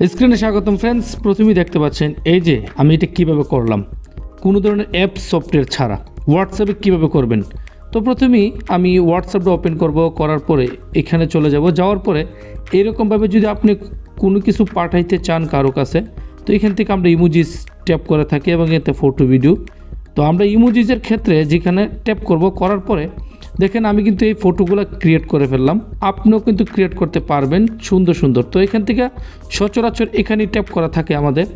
স্ক্রিনে স্বাগতম ফ্রেন্ডস প্রথমেই দেখতে পাচ্ছেন, এই যে আমি এটা কীভাবে করলাম? কোনো ধরনের অ্যাপ সফটওয়্যার ছাড়া। হোয়াটসঅ্যাপে কীভাবে করবেন? তো প্রথমেই আমি হোয়াটসঅ্যাপটা ওপেন করব, করার পরে এখানে চলে যাব। যাওয়ার পরে এরকমভাবে যদি আপনি কোনো কিছু পাঠাইতে চান কারও কাছে, তো এখান থেকে আমরা ইমোজিস ট্যাপ করে থাকি এবং এতে ফটো ভিডিও তো আমরা ইমোজিসের ক্ষেত্রে যেখানে ট্যাপ করব, করার পরে দেখেন আমি কিন্তু এই ফটোগুলো ক্রিয়েট করে ফেললাম। আপনিও কিন্তু ক্রিয়েট করতে পারবেন। সুন্দর সুন্দর। তো এখান থেকে সচরাচর এখানেই ট্যাপ করা থাকে আমাদের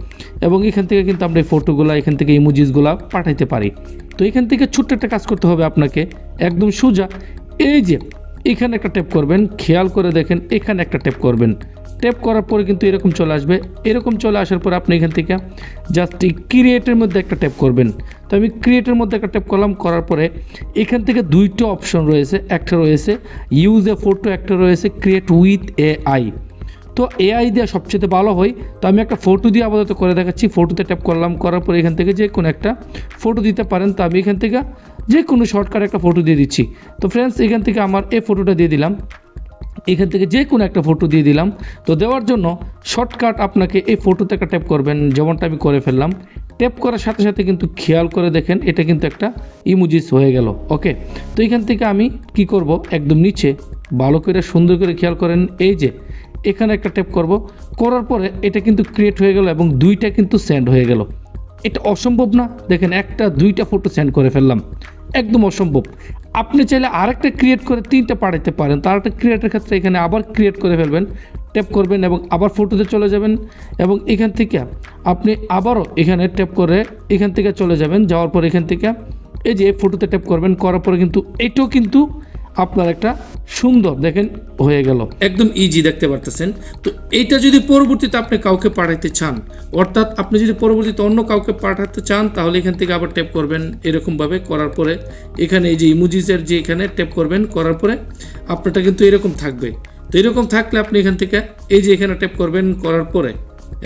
এবং এখান থেকে কিন্তু আমরা এই ফটোগুলো, এখান থেকে ইমোজিসগুলো পাঠাইতে পারি। তো এখান থেকে ছোট্ট একটা কাজ করতে হবে আপনাকে। একদম সোজা, এই যে এখানে একটা ট্যাপ করবেন, খেয়াল করে দেখেন, এখানে একটা ট্যাপ করবেন। ট্যাপ করার পরে কিন্তু এরকম চলে আসবে। এরকম চলে আসার পর আপনি এখান থেকে জাস্ট এই ক্রিয়েটের মধ্যে একটা ট্যাপ করবেন। তো আমি ক্রিয়েটের মধ্যে একটা ট্যাপ করলাম, করার পরে এখান থেকে দুইটা অপশন রয়েছে। একটা রয়েছে ইউজ এ ফটো একটা রয়েছে ক্রিয়েট উইথ এ আই তো এআই দেওয়া সবচেয়ে ভালো হয়। তো আমি একটা ফটো দিয়ে আপাতত করে দেখাচ্ছি। ফটোতে ট্যাপ করলাম, করার পরে এখান থেকে যে কোনো একটা ফটো দিতে পারেন। তো আমি এখান থেকে যে কোনো শর্টকাট একটা ফটো দিয়ে দিচ্ছি। তো ফ্রেন্ডস এখান থেকে আমার এই ফটোটা দিয়ে দিলাম। এখান থেকে যে কোনো একটা ফটো দিয়ে দিলাম। তো দেওয়ার জন্য শর্টকাট আপনাকে এই ফটোতে একটা ট্যাপ করবেন, যেমনটা আমি করে ফেললাম। ট্যাপ করার সাথে সাথে কিন্তু খেয়াল করে দেখেন, এটা কিন্তু একটা ইমোজিস হয়ে গেল। ওকে তো এখান থেকে আমি কি করব? একদম নিচে ভালো করে, সুন্দর করে খেয়াল করেন। এই যে, এখানে একটা ট্যাপ করব। করার পরে এটা কিন্তু ক্রিয়েট হয়ে গেল এবং দুইটা কিন্তু সেন্ড হয়ে গেল। এটা অসম্ভব না। দেখেন একটা, দুইটা ফটো সেন্ড করে ফেললাম। একদম অসম্ভব। আপনি চাইলে আরেকটা ক্রিয়েট করে তিনটা পাঠাতে পারেন। তার একটা ক্রিয়েটের ক্ষেত্রে এখানে আবার ক্রিয়েট করে ফেলবেন। ট্যাপ করবেন এবং আবার ফটোতে চলে যাবেন। এবং এখান থেকে আপনি আবারও এখানে ট্যাপ করে এখান থেকে চলে যাবেন। যাওয়ার পর এখান থেকে এই যে ফটোতে ট্যাপ করবেন, করার পরে কিন্তু এটাও কিন্তু আপনার একটা সুন্দর, দেখেন, হয়ে গেল। একদম ইজি দেখতে পারতেছেন। তো এইটা যদি পরবর্তীতে আপনি কাউকে পাঠাইতে চান, অর্থাৎ আপনি যদি পরবর্তীতে অন্য কাউকে পাঠাতে চান, তাহলে এখান থেকে আবার ট্যাপ করবেন এরকমভাবে করার পরে। এখানে এই যে ইমোজিসের যে এখানে ট্যাপ করবেন, করার পরে আপনারটা কিন্তু এরকম থাকবে। তো এরকম থাকলে আপনি এখান থেকে এই যে এখানে ট্যাপ করবেন, করার পরে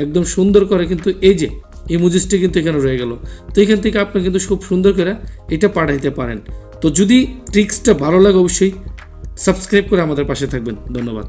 একদম সুন্দর করে কিন্তু এই যে ইমোজিসটি কিন্তু এখানে রয়ে গেল। তো এখান থেকে আপনি কিন্তু খুব সুন্দর করে এটা পাঠাইতে পারেন। তো যদি ট্রিক্সটা ভালো লাগে অবশ্যই সাবস্ক্রাইব করে আমাদের পাশে থাকবেন। ধন্যবাদ।